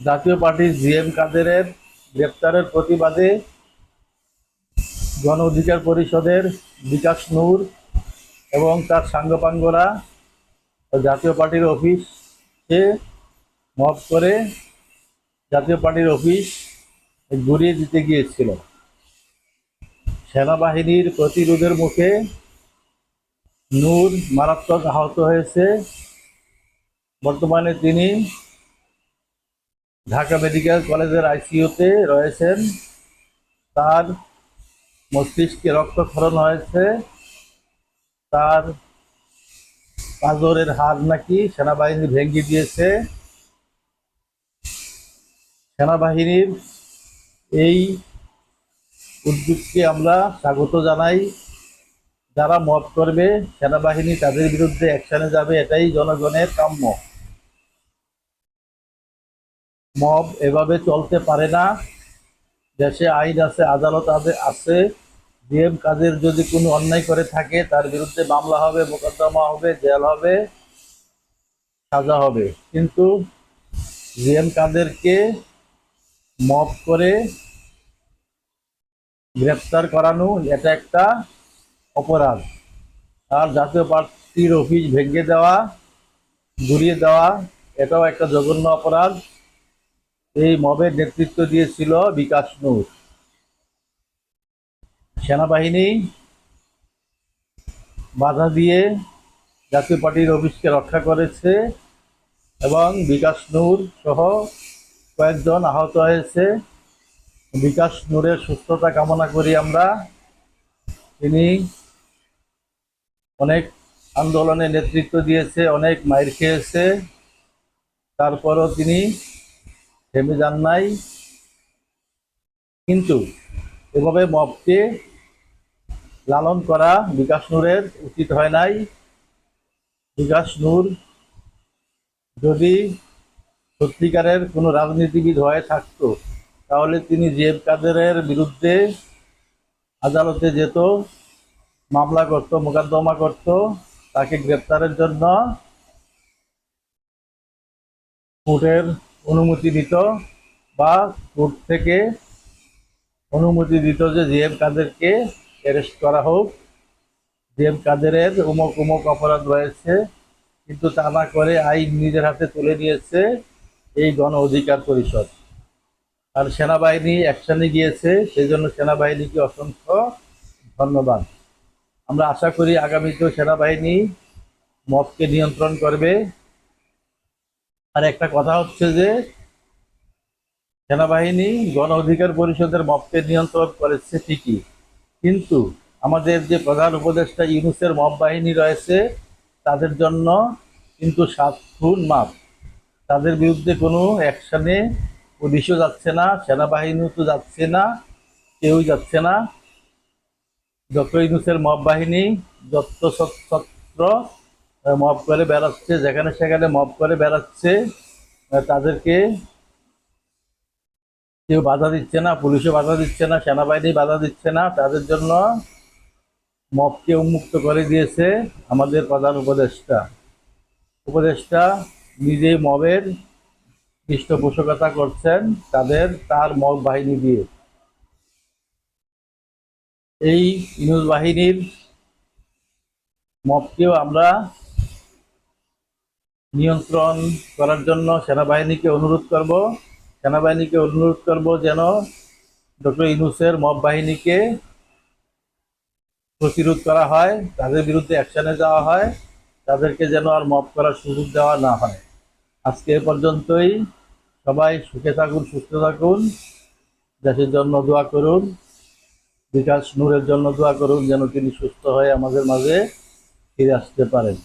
জাতীয় পার্টির G M কাদেরের গ্রেপ্তারের প্রতিবাদে গণ অধিকার পরিষদের বিকাশ নূর এবং তার সাঙ্গপাঙ্গরা জাতীয় পার্টির অফিসে মব করে জাতীয় পার্টির অফিস ঘুরিয়ে দিতে গিয়েছিল। সেনাবাহিনীর প্রতিরোধের মুখে নূর মারাত্মক আহত হয়েছে। বর্তমানে তিনি ঢাকা মেডিকেল কলেজের আইসিইউতে রয়েছেন। তার মস্তিষ্কে রক্তক্ষরণ হয়েছে। তার পাঁজরের হাড় নাকি সেনাবাহিনী ভেঙে দিয়েছে। সেনাবাহিনীর এই উদ্যোগকে আমরা স্বাগত জানাই। যারা মত করবে, সেনাবাহিনী তাদের বিরুদ্ধে অ্যাকশনে যাবে, এটাই জনগণের কাম্য। মব এভাবে চলতে পারে না। দেশে আইন আছে, আদালত আদে- আছে। ডিএম কাজের যদি কোনো অন্যায় করে থাকে, তার বিরুদ্ধে মামলা হবে, মোকদ্দমা হবে, জেল হবে, সাজা হবে। কিন্তু জিএম কাদেরকে মব করে গ্রেপ্তার করানো, এটা একটা অপরাধ। আর জাতীয় পার্টির অফিস ভেঙে দেওয়া ঘুরিয়ে দেওয়া, এটাও একটা জঘন্য অপরাধ। এই মবের নেতৃত্ব দিয়েছিল বিকাশ নূর। সেনাবাহিনী বাধা দিয়ে জাতীয় পার্টির অফিসকে রক্ষা করেছে এবং বিকাশ নূর সহ কয়েকজন আহত হয়েছে। বিকাশ নূরের সুস্থতা কামনা করি আমরা। তিনি অনেক আন্দোলনে নেতৃত্ব দিয়েছে, অনেক মাইর খেয়েছে। তারপরও তিনি থেমে যান নাই। কিন্তু এভাবে মবকে লালন করা বিকাশ নূরের উচিত হয় নাই। বিকাশ নূর যদি সত্যিকারের কোনো রাজনীতিবিদ হয়ে থাকতো, তাহলে তিনি জেব কাদেরের বিরুদ্ধে আদালতে যেত, মামলা করত, মোকদ্দমা করত, তাকে গ্রেপ্তারের জন্য কোর্টের অনুমতি দিত বা কোর্ট থেকে অনুমতি দিত যে জিএম কাদেরকে অ্যারেস্ট করা হোক। জিএম কাদেরের উমক উমক অপরাধ রয়েছে, কিন্তু তা না করে আইন নিজের হাতে তুলে নিয়েছে এই গণ অধিকার পরিষদ। আর সেনাবাহিনী অ্যাকশনে গিয়েছে, সেই জন্য সেনাবাহিনীকে অসংখ্য ধন্যবাদ। আমরা আশা করি আগামীতেও সেনাবাহিনী মবকে নিয়ন্ত্রণ করবে। আর একটা কথা হচ্ছে যে সেনাবাহিনী গণ অধিকার পরিষদের মবকে নিয়ন্ত্রণ করেছে ঠিকই। কিন্তু আমাদের যে প্রধান উপদেষ্টা ইউনুসের মব বাহিনী রয়েছে তাদের জন্য কিন্তু সাত খুন মাপ। তাদের বিরুদ্ধে কোনো অ্যাকশানে পুলিশও যাচ্ছে না সেনাবাহিনীও তো যাচ্ছে না কেউই যাচ্ছে না। যত ইউনুসের মব বাহিনী যত সত- ছত্র আহ, মব করে বেড়াচ্ছে, যেখানে সেখানে মব করে বেড়াচ্ছে তাদেরকে কেউ বাধা দিচ্ছে না, পুলিশও বাধা দিচ্ছে না, সেনাবাহিনী বাধা দিচ্ছে না, তাদের জন্য মবকে উন্মুক্ত করে দিয়েছে আমাদের প্রধান উপদেষ্টা। উপদেষ্টা নিজেই মবের পৃষ্ঠপোষকতা করছেন, তাদের তার মব বাহিনী দিয়ে। এই ইনুজ বাহিনীর মবকেও আমরা নিয়ন্ত্রণ করার জন্য সেনাবাহিনীকে অনুরোধ করব, সেনাবাহিনীকে অনুরোধ করব যেন ডক্টর ইনুসের মব বাহিনীকে প্রতিরোধ করা হয়, তাদের বিরুদ্ধে অ্যাকশনে যাওয়া হয়, তাদেরকে যেন আর মব করার সুযোগ দেওয়া না হয়। আজকে এ পর্যন্তই। সবাই সুখে থাকুন, সুস্থ থাকুন। দেশের জন্য দোয়া করুন। বিকাশ নূরের জন্য দোয়া করুন যেন তিনি সুস্থ হয়ে আমাদের মাঝে ফিরে আসতে পারেন।